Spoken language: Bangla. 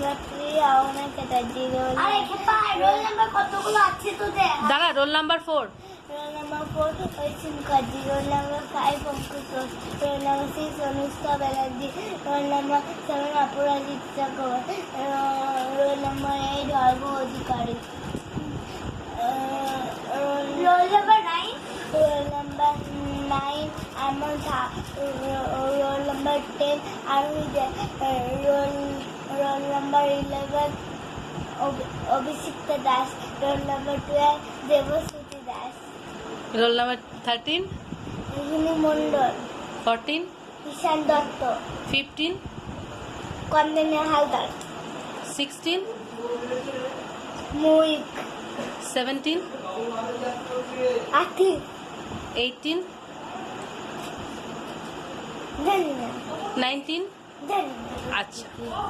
দাঁড়া roll number four roll number four ওই Mukherjee roll number five Ankush roll number six Anushka Banerjee roll number seven Aparajita Chakraborty roll number eight Argha Adhikari roll number nine roll number nine আমার রোল নাম্বার টেন আর roll number 11, Ob Obishikta Das. Roll number 12, Devasuti Das. Roll number 13, Rihini Mondol. 14, Ishan Dotto. 15, Kondene Haldar. 16, Moik. 17, Ati. 18, 19 আচ্ছা